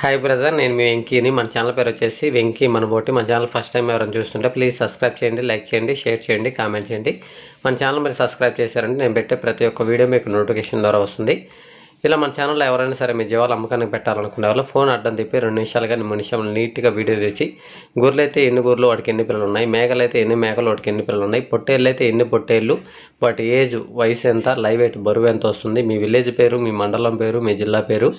Hi brother నేను మీ వెంకీని. మన channel పేరు వచ్చేసి వెంకీ మనబోటి. మన ఛానల్ ఫస్ట్ టైం ఎవరైనా చూస్తుంటే ప్లీజ్ సబ్స్క్రైబ్ చేయండి లైక్ చేయండి షేర్ చేయండి కామెంట్ చేయండి. మన ఛానల్ మీరు సబ్స్క్రైబ్ చేశారంటే నేను పెట్టే ప్రతి ఒక్క వీడియో మీకు నోటిఫికేషన్ ద్వారా వస్తుంది. ఇలా మన ఛానల్లో ఎవరైనా సరే మీ జీవాలు అమ్మకానికి పెట్టాలనుకునే వాళ్ళు ఫోన్ అడ్డం తిప్పి రెండు నిమిషాలు కానీ మూడు నిమిషాలు నీట్గా వీడియో తీసి గొర్రెలు అయితే ఎన్ని గొర్రెలు వాటికి ఎన్ని పిల్లలు ఉన్నాయి? మేకలు అయితే ఎన్ని మేకలు వాటికి ఎన్ని పిల్లలు ఉన్నాయి? పొట్టేళ్ళు అయితే ఎన్ని పొట్టేళ్ళు? వాటి ఏజ్ వయసు ఎంత? లైవ్ వెయిట్ బరువు ఎంత వస్తుంది? మీ విలేజ్ పేరు మీ మండలం పేరు మీ జిల్లా పేరు?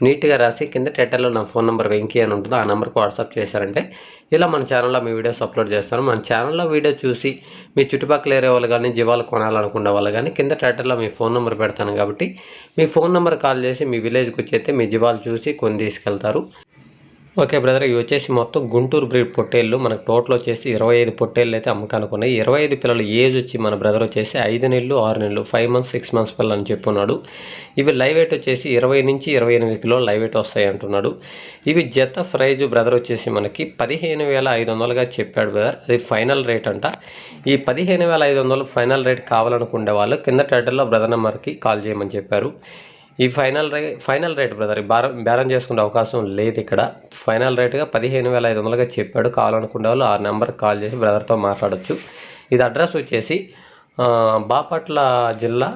నీట్గా రాసి కింద టెటర్లో నా ఫోన్ నెంబర్ వెంకీ అని ఉంటుందో ఆ నెంబర్కి వాట్సాప్ చేశారంటే ఇలా మన ఛానల్లో మీ వీడియోస్ అప్లోడ్ చేస్తాను మన ఛానల్లో వీడియో చూసి మీ చుట్టుపక్కల ఏరే వాళ్ళు కానీ జీవాలు కొనాలనుకునే వాళ్ళు కానీ కింద టైటిల్లో మీ ఫోన్ నెంబర్ పెడతాను కాబట్టి మీ ఫోన్ నెంబర్ కాల్ చేసి మీ విలేజ్కి వచ్చి మీ జీవాలు చూసి కొని తీసుకెళ్తారు. Okay brother. ఇవి వచ్చేసి మొత్తం గుంటూరు బ్రీడ్ పొట్టేళ్ళు. మనకు టోటల్ వచ్చేసి ఇరవై ఐదు పొట్టేళ్ళు అయితే అమ్మకానికి ఉన్నాయి ఇరవై ఐదు పిల్లలు ఏజ్ వచ్చి మన బ్రదర్ వచ్చేసి ఐదు నెలలు ఆరు నెలలు ఫైవ్ మంత్స్ సిక్స్ మంత్స్ పిల్లలు అని చెప్పున్నాడు. ఇవి లైవ్ వెయిట్ వచ్చేసి ఇరవై నుంచి ఇరవై ఎనిమిది కిలోలు లైవ్ వెయిట్ వస్తాయి అంటున్నాడు. ఇవి జత ప్రైజ్ బ్రదర్ వచ్చేసి మనకి పదిహేను వేల ఐదు వందలుగా చెప్పాడు బ్రదర్. అది ఫైనల్ రేట్ అంట. ఈ పదిహేను వేల ఐదు వందలు ఫైనల్ రేట్ కావాలనుకునే వాళ్ళు కింద టైటిల్లో బ్రదర్ నెంబర్కి కాల్ చేయమని చెప్పారు. ఈ ఫైనల్ రే ఫైనల్ రేట్ బ్రదర్ ఈ బేరం చేసుకునే అవకాశం లేదు ఇక్కడ. ఫైనల్ రేట్గా పదిహేను వేల ఐదు వందలుగా చెప్పాడు కావాలనుకునే వాళ్ళు ఆ నెంబర్కి కాల్ చేసి బ్రదర్తో మాట్లాడచ్చు. ఇది అడ్రస్ వచ్చేసి బాపట్ల జిల్లా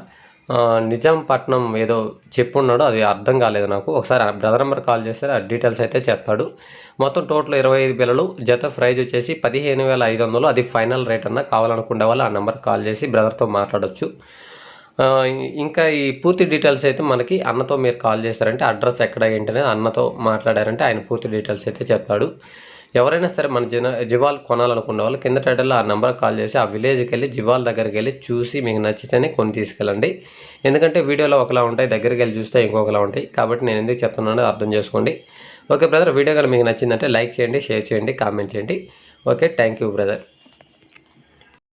నిజాంపట్నం ఏదో చెప్పున్నాడు అది అర్థం కాలేదు నాకు. ఒకసారి ఆ బ్రదర్ నెంబర్ కాల్ చేస్తే ఆ డీటెయిల్స్ అయితే చెప్తాడు మొత్తం టోటల్ ఇరవై ఐదు పిల్లలు జత ప్రైజ్ వచ్చేసి పదిహేను వేల ఐదు వందలు. అది ఫైనల్ రేట్ అన్న కావాలనుకునే వాళ్ళు ఆ నెంబర్కి కాల్ చేసి బ్రదర్తో మాట్లాడొచ్చు. ఇంకా ఈ పూర్తి డీటెయిల్స్ అయితే మనకి అన్నతో మీరు కాల్ చేశారంటే అడ్రస్ ఎక్కడ ఏంటి అనేది అన్నతో మాట్లాడారంటే ఆయన పూర్తి డీటెయిల్స్ అయితే చెప్పాడు. ఎవరైనా సరే మన జన జివాల్ కొనాలనుకున్న వాళ్ళు కింద టైటిల్లో ఆ నెంబర్కి కాల్ చేసి ఆ విలేజ్కి వెళ్ళి జివాల్ దగ్గరికి వెళ్ళి చూసి మీకు నచ్చితేనే కొని తీసుకెళ్ళండి. ఎందుకంటే వీడియోలో ఒకలా ఉంటాయి దగ్గరికి వెళ్ళి చూస్తే ఇంకొకలా ఉంటాయి. కాబట్టి నేను ఎందుకు చెప్తున్నానో అర్థం చేసుకోండి. ఓకే బ్రదర్ వీడియో కానీ మీకు నచ్చిందంటే లైక్ చేయండి షేర్ చేయండి కామెంట్ చేయండి. Okay thank you brother.